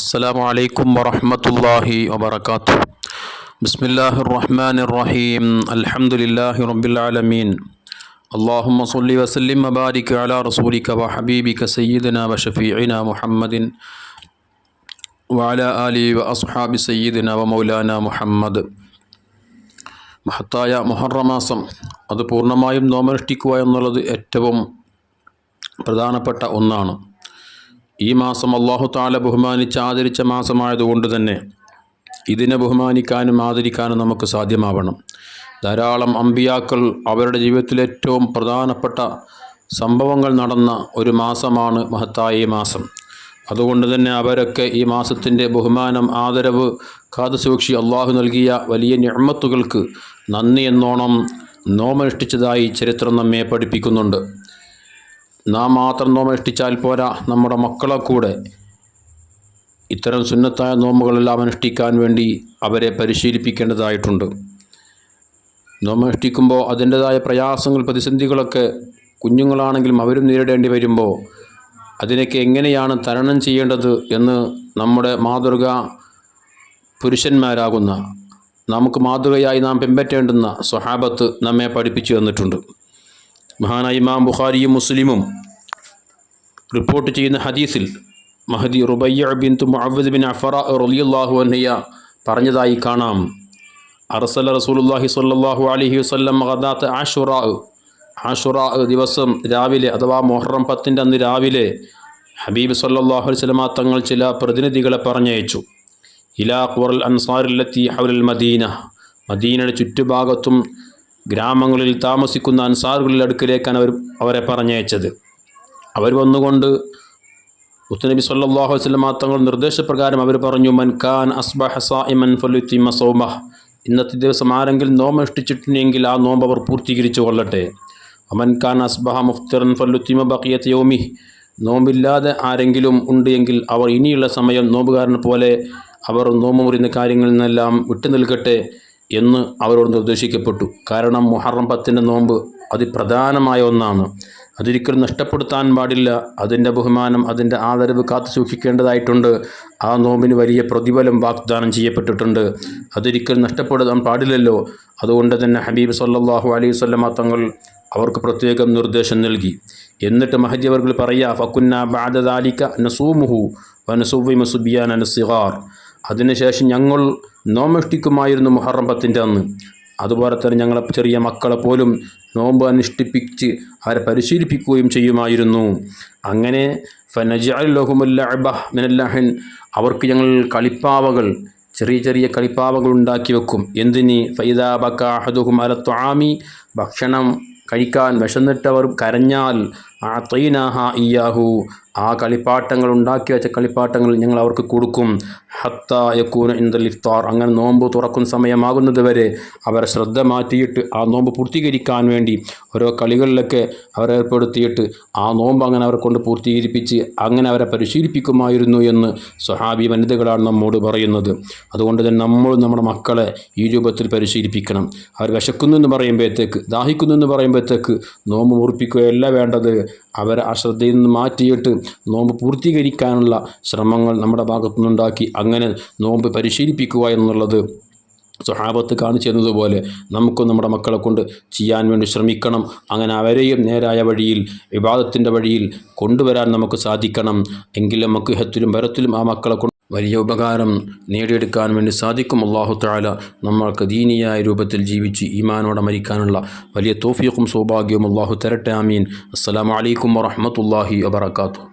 السلام عليكم ورحمة الله وبركاته بسم الله الرحمن الرحيم الحمد لله رب العالمين اللهم صل وسلم وبارك على رسولك وحبيبك سيدنا وشفيعنا محمد وعلى آله وأصحاب سيدنا ومولانا محمد മഹത്തായ മുഹറം മാസം അത് പൂർണ്ണമായും നോമനുഷ്ഠിക്കുക എന്നുള്ളത് ഏറ്റവും പ്രധാനപ്പെട്ട ഒന്നാണ് ഈ മാസം അള്ളാഹു താല ബഹുമാനിച്ച് ആദരിച്ച മാസമായതുകൊണ്ട് തന്നെ ഇതിനെ ബഹുമാനിക്കാനും ആദരിക്കാനും നമുക്ക് സാധ്യമാവണം. ധാരാളം അമ്പിയാക്കൾ അവരുടെ ജീവിതത്തിൽ ഏറ്റവും പ്രധാനപ്പെട്ട സംഭവങ്ങൾ നടന്ന ഒരു മാസമാണ് മഹത്തായ ഈ മാസം. അതുകൊണ്ട് തന്നെ അവരൊക്കെ ഈ മാസത്തിന്റെ ബഹുമാനം ആദരവ് കാത്തു സൂക്ഷി അള്ളാഹു നൽകിയ വലിയ ഞമ്മത്തുകൾക്ക് നന്ദി എന്നോണം നോമനുഷ്ഠിച്ചതായി ചരിത്രം നമ്മെ പഠിപ്പിക്കുന്നുണ്ട്. നാം മാത്രം നോമനുഷ്ഠിച്ചാൽ പോരാ. നമ്മുടെ മക്കളെ കൂടെ ഇത്തരം സുന്നത്തായ നോമ്പുകളെല്ലാം അനുഷ്ഠിക്കാൻ വേണ്ടി അവരെ പരിശീലിപ്പിക്കേണ്ടതായിട്ടുണ്ട്. നോമനുഷ്ഠിക്കുമ്പോൾ അതിന്റെതായ പ്രയാസങ്ങൾ പ്രതിസന്ധികളൊക്കെ കുഞ്ഞുങ്ങളാണെങ്കിലും അവരും നേരിടേണ്ടി വരുമ്പോൾ അതിനൊക്കെ എങ്ങനെയാണ് തരണം ചെയ്യേണ്ടത് എന്ന് നമ്മുടെ മാതൃക പുരുഷന്മാരാകുന്ന നമുക്ക് മാതൃകയായി നാം പിൻപറ്റേണ്ടുന്ന സ്വഹാബത്ത് നമ്മെ പഠിപ്പിച്ചു തന്നിട്ടുണ്ട്. മഹാനായ ഇമാം ബുഖാരിയും മുസ്ലിമും റിപ്പോർട്ട് ചെയ്യുന്ന ഹദീസിൽ മഹദി റുബയ്യ ബിൻ മുഅവദ് ബിൻ അഫറ റളിയല്ലാഹു അൻഹയ പറഞ്ഞതായി കാണാം. അറസല റസൂലുള്ളാഹി സ്വല്ലല്ലാഹു അലൈഹി വസല്ലം ഗദാത്ത് ആഷുറാ ആഷുറാ ദിവസം രാവിലെ അഥവാ മൊഹറം പത്തിന്റെ അന്ന് രാവിലെ ഹബീബ് സല്ലല്ലാഹു അലൈഹി വസല്ലമ തങ്ങൾ ചില പ്രതിനിധികളെ പറഞ്ഞയച്ചു. ഇലാ ഖുറൽ അൻസാറിലെത്തി ഹൗലൽ മദീന മദീനയുടെ ചുറ്റുഭാഗത്തും ഗ്രാമങ്ങളിൽ താമസിക്കുന്ന അൻസാറുകളുടെ അടുക്കിലേക്കാണ് അവർ അവരെ പറഞ്ഞയച്ചത്. അവർ വന്നുകൊണ്ട് മുത്തനബി സല്ലാഹു വസല്ലമ തങ്ങൾ നിർദ്ദേശപ്രകാരം അവർ പറഞ്ഞു മൻ ഖാൻ അസ്ബഹ സായിമൻ സൗമഹ്. ഇന്നത്തെ ദിവസം ആരെങ്കിലും നോമ്പ് അനുഷ്ഠിച്ചിട്ടുണ്ടെങ്കിൽ ആ നോമ്പ് അവർ പൂർത്തീകരിച്ചു കൊള്ളട്ടെ. അമൻ ഖാൻ അസ്ബഹ മുഫ്തിറൻ ഫല്ലുത്തിമ ബക്കിയത്ത് യോമി നോമ്പില്ലാതെ ആരെങ്കിലും ഉണ്ട് എങ്കിൽ അവർ ഇനിയുള്ള സമയം നോമ്പുകാരനെ പോലെ അവർ നോമ്പ് മുറിയുന്ന കാര്യങ്ങളിൽ നിന്നെല്ലാം വിട്ടു നിൽക്കട്ടെ എന്ന് അവരോട് നിർദ്ദേശിക്കപ്പെട്ടു. കാരണം മുഹറം പത്തിന്റെ നോമ്പ് അതിപ്രധാനമായ ഒന്നാണ്. അതൊരിക്കലും നഷ്ടപ്പെടുത്താൻ പാടില്ല. അതിന്റെ ബഹുമാനം അതിന്റെ ആദരവ് കാത്തു സൂക്ഷിക്കേണ്ടതായിട്ടുണ്ട്. ആ നോമ്പിന് വലിയ പ്രതിഫലം വാഗ്ദാനം ചെയ്യപ്പെട്ടിട്ടുണ്ട്. അതൊരിക്കലും നഷ്ടപ്പെടുത്താൻ പാടില്ലല്ലോ. അതുകൊണ്ട് തന്നെ ഹബീബ് സല്ലാഹു അലൈഹി വസല്ലമ തങ്ങൾ അവർക്ക് പ്രത്യേകം നിർദ്ദേശം നൽകി. എന്നിട്ട് മഹജി പറയാ ഫക്കുന്ന ബാദദാലിക്ക നസൂമുഹു വനസുവി മസുബിയാൻ അനസിഹാർ അതിനുശേഷം ഞങ്ങൾ നോമഷ്ടിക്കുമായിരുന്നു മുഹറം പത്തിന്റെ അന്ന്. അതുപോലെ തന്നെ ഞങ്ങളെ ചെറിയ മക്കളെ പോലും നോമ്പ് അനുഷ്ഠിപ്പിച്ച് അവരെ പരിശീലിപ്പിക്കുകയും ചെയ്യുമായിരുന്നു. അങ്ങനെ ഫനജാലുഹുമുല്ലഅബ മിനല്ലഹൻ അവർക്ക് ഞങ്ങൾ കളിപ്പാവകൾ ചെറിയ ചെറിയ കളിപ്പാവകൾ ഉണ്ടാക്കി വെക്കും. എന്തിന്? ഫൈദാബക്കാഹദുഹും അലത്വാമി ഭക്ഷണം കഴിക്കാൻ വിശന്നിട്ടവർ കരഞ്ഞാൽ ആ തൈനാഹ ഇയാഹു ആ കളിപ്പാട്ടങ്ങൾ ഉണ്ടാക്കി വെച്ച കളിപ്പാട്ടങ്ങൾ ഞങ്ങൾ അവർക്ക് കൊടുക്കും. ഹത്ത യക്കൂന ഇന്ദൽ ഇഫ്താർ. അങ്ങനെ നോമ്പ് തുറക്കുന്ന സമയമാകുന്നത് വരെ അവരെ ശ്രദ്ധ മാറ്റിയിട്ട് ആ നോമ്പ് പൂർത്തീകരിക്കാൻ വേണ്ടി ഓരോ കളികളിലൊക്കെ അവരെ ഏർപ്പെടുത്തിയിട്ട് ആ നോമ്പ് അങ്ങനെ അവരെ കൊണ്ട് പൂർത്തീകരിപ്പിച്ച് അങ്ങനെ അവരെ പരിശീലിപ്പിക്കുമായിരുന്നു എന്ന് സ്വഹാബി വനിതകളാണ് നമ്മോട് പറയുന്നത്. അതുകൊണ്ട് തന്നെ നമ്മൾ നമ്മുടെ മക്കളെ ഈ രൂപത്തിൽ പരിശീലിപ്പിക്കണം. അവർ വിശക്കുന്നു എന്ന് പറയുമ്പോഴത്തേക്ക് ദാഹിക്കുന്നു എന്ന് പറയുമ്പോഴത്തേക്ക് നോമ്പ് മുറിപ്പിക്കുകയല്ല വേണ്ടത്. അവരെ ആ ശ്രദ്ധയിൽ നിന്ന് മാറ്റിയിട്ട് നോമ്പ് പൂർത്തീകരിക്കാനുള്ള ശ്രമങ്ങൾ നമ്മുടെ ഭാഗത്തുനിന്നുണ്ടാക്കി അങ്ങനെ നോമ്പ് പരിശീലിപ്പിക്കുക എന്നുള്ളത് സ്വഹാബത്ത് കാണിച്ചു തന്നതുപോലെ നമുക്കും നമ്മുടെ മക്കളെ കൊണ്ട് ചെയ്യാൻ വേണ്ടി ശ്രമിക്കണം. അങ്ങനെ അവരെയും നേരായ വഴിയിൽ വിവാദത്തിന്റെ വഴിയിൽ കൊണ്ടുവരാൻ നമുക്ക് സാധിക്കണം. എങ്കിൽ നമുക്ക് ഹത്തിലും ഭരത്തിലും ആ മക്കളെ വലിയ ഉപകാരം നേടിയെടുക്കാൻ വേണ്ടി സാധിക്കും. അള്ളാഹു താല നമ്മൾക്ക് ദീനിയായ രൂപത്തിൽ ജീവിച്ച് ഈമാനോടെ മരിക്കാനുള്ള വലിയ തോഫിയക്കും സൗഭാഗ്യവും അള്ളാഹു തരട്ടെ. ആമീൻ. അസ്സലാമു അലൈക്കും വറഹമത്തല്ലാഹി വബർക്കാത്തു